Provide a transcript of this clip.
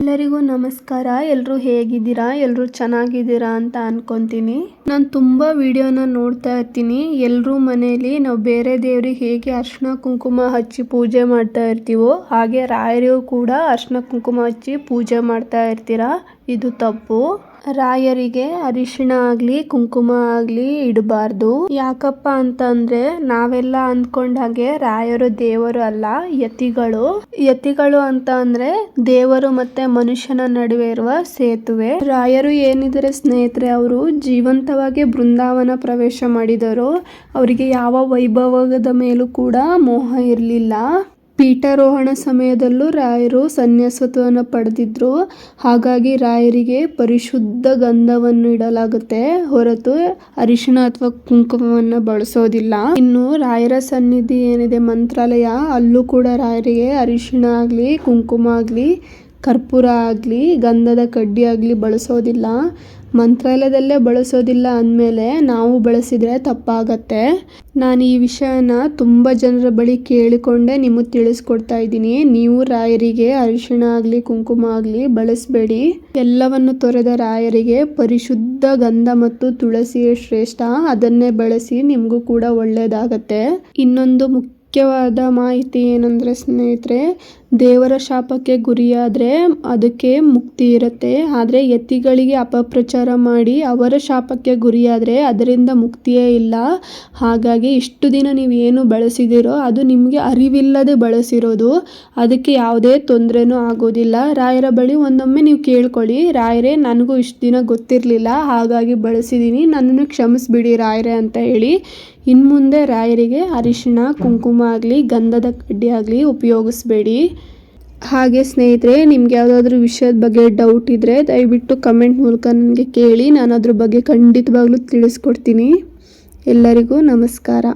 ಎಲ್ಲರಿಗೂ ನಮಸ್ಕಾರ. ಎಲ್ಲರೂ ಹೇಗಿದ್ದೀರಾ? ಎಲ್ಲರೂ ಚೆನ್ನಾಗಿದ್ದೀರಾ ಅಂತ ಅನ್ಕೊಂತೀನಿ. ನಾನು ತುಂಬ ವಿಡಿಯೋನ ನೋಡ್ತಾ ಇರ್ತೀನಿ. ಎಲ್ಲರೂ ಮನೆಯಲ್ಲಿ ನಾವು ಬೇರೆ ದೇವ್ರಿಗೆ ಹೇಗೆ ಅರ್ಶಿನ ಕುಂಕುಮ ಹಚ್ಚಿ ಪೂಜೆ ಮಾಡ್ತಾ ಇರ್ತೀವೋ, ಹಾಗೆ ರಾಯರಿಗೂ ಕೂಡ ಅರ್ಶಿನ ಕುಂಕುಮ ಹಚ್ಚಿ ಪೂಜೆ ಮಾಡ್ತಾ ಇರ್ತೀರಾ? ಇದು ತಪ್ಪು. ರಾಯರಿಗೆ ಅರಿಶಿಣ ಆಗ್ಲಿ, ಕುಂಕುಮ ಆಗ್ಲಿ ಇಡಬಾರ್ದು. ಯಾಕಪ್ಪ ಅಂತಂದ್ರೆ ನಾವೆಲ್ಲ ಅಂದ್ಕೊಂಡಾಗೆ ರಾಯರು ದೇವರು ಅಲ್ಲ, ಯತಿಗಳು. ಯತಿಗಳು ಅಂತ ಅಂದ್ರೆ ದೇವರು ಮತ್ತೆ ಮನುಷ್ಯನ ನಡುವೆ ಇರುವ ಸೇತುವೆ. ರಾಯರು ಏನಿದ್ರೆ ಸ್ನೇಹಿತರೆ, ಅವರು ಜೀವಂತವಾಗಿ ಬೃಂದಾವನ ಪ್ರವೇಶ ಮಾಡಿದರು. ಅವರಿಗೆ ಯಾವ ವೈಭವದ ಮೇಲೂ ಕೂಡ ಮೋಹ ಇರಲಿಲ್ಲ. ಪೀಠಾರೋಹಣ ಸಮಯದಲ್ಲೂ ರಾಯರು ಸನ್ಯಾಸತ್ವವನ್ನು ಪಡೆದಿದ್ರು. ಹಾಗಾಗಿ ರಾಯರಿಗೆ ಪರಿಶುದ್ಧ ಗಂಧವನ್ನು ಇಡಲಾಗುತ್ತೆ. ಹೊರತು ಅರಿಶಿಣ ಅಥವಾ ಕುಂಕುಮವನ್ನು ಬಳಸೋದಿಲ್ಲ. ಇನ್ನು ರಾಯರ ಸನ್ನಿಧಿ ಏನಿದೆ? ಮಂತ್ರಾಲಯ. ಅಲ್ಲೂ ಕೂಡ ರಾಯರಿಗೆ ಅರಿಶಿಣ ಆಗಲಿ, ಕುಂಕುಮ ಆಗಲಿ ಕರ್ಪೂರ ಆಗಲಿ, ಗಂಧದ ಕಡ್ಡಿ ಆಗಲಿ ಬಳಸೋದಿಲ್ಲ. ಮಂತ್ರಾಲಯದಲ್ಲೇ ಬಳಸೋದಿಲ್ಲ ಅಂದಮೇಲೆ ನಾವು ಬಳಸಿದರೆ ತಪ್ಪಾಗತ್ತೆ. ನಾನು ಈ ವಿಷಯನ ತುಂಬ ಜನರ ಬಳಿ ಕೇಳಿಕೊಂಡೆ, ನಿಮಗೆ ತಿಳಿಸ್ಕೊಡ್ತಾ ಇದ್ದೀನಿ. ನೀವು ರಾಯರಿಗೆ ಅರಿಶಿಣ ಆಗಲಿ, ಕುಂಕುಮ ಆಗಲಿ ಬಳಸಬೇಡಿ. ಎಲ್ಲವನ್ನು ತೊರೆದ ರಾಯರಿಗೆ ಪರಿಶುದ್ಧ ಗಂಧ ಮತ್ತು ತುಳಸಿಯೇ ಶ್ರೇಷ್ಠ. ಅದನ್ನೇ ಬಳಸಿ ನಿಮಗೂ ಕೂಡ ಒಳ್ಳೆಯದಾಗತ್ತೆ ಇನ್ನೊಂದು ಮುಖ್ಯವಾದ ಮಾಹಿತಿ ಏನಂದರೆ ಸ್ನೇಹಿತರೆ, ದೇವರ ಶಾಪಕ್ಕೆ ಗುರಿಯಾದರೆ ಅದಕ್ಕೆ ಮುಕ್ತಿ ಇರುತ್ತೆ. ಆದರೆ ಯತಿಗಳಿಗೆ ಅಪಪ್ರಚಾರ ಮಾಡಿ ಅವರ ಶಾಪಕ್ಕೆ ಗುರಿಯಾದರೆ ಅದರಿಂದ ಮುಕ್ತಿಯೇ ಇಲ್ಲ. ಹಾಗಾಗಿ ಇಷ್ಟು ದಿನ ನೀವು ಏನು ಬಳಸಿದಿರೋ ಅದು ನಿಮಗೆ ಅರಿವಿಲ್ಲದೆ ಬಳಸಿರೋದು. ಅದಕ್ಕೆ ಯಾವುದೇ ತೊಂದರೆನೂ ಆಗೋದಿಲ್ಲ. ರಾಯರ ಬಳಿ ಒಂದೊಮ್ಮೆ ನೀವು ಕೇಳ್ಕೊಳ್ಳಿ. ರಾಯರೇ, ನನಗೂ ಇಷ್ಟು ದಿನ ಗೊತ್ತಿರಲಿಲ್ಲ. ಹಾಗಾಗಿ ಬಳಸಿದ್ದೀನಿ ನನ್ನನ್ನು ಕ್ಷಮಿಸ್ಬಿಡಿ ರಾಯರೇ ಅಂತ ಹೇಳಿ ಇನ್ನು ಮುಂದೆ ರಾಯರಿಗೆ ಅರಿಶಿಣ, ಕುಂಕುಮ ಆಗಲಿ, ಗಂಧದ ಕಡ್ಡಿ ಆಗಲಿ ಉಪಯೋಗಿಸ್ಬೇಡಿ. ಹಾಗೆ ಸ್ನೇಹಿತರೆ, ನಿಮ್ಗೆ ಯಾವುದಾದ್ರೂ ವಿಷಯದ ಬಗ್ಗೆ ಡೌಟ್ ಇದ್ದರೆ ದಯವಿಟ್ಟು ಕಮೆಂಟ್ ಮೂಲಕ ನನಗೆ ಕೇಳಿ ನಾನು ಅದ್ರ ಬಗ್ಗೆ ಖಂಡಿತವಾಗ್ಲೂ ತಿಳಿಸ್ಕೊಡ್ತೀನಿ. ಎಲ್ಲರಿಗೂ ನಮಸ್ಕಾರ.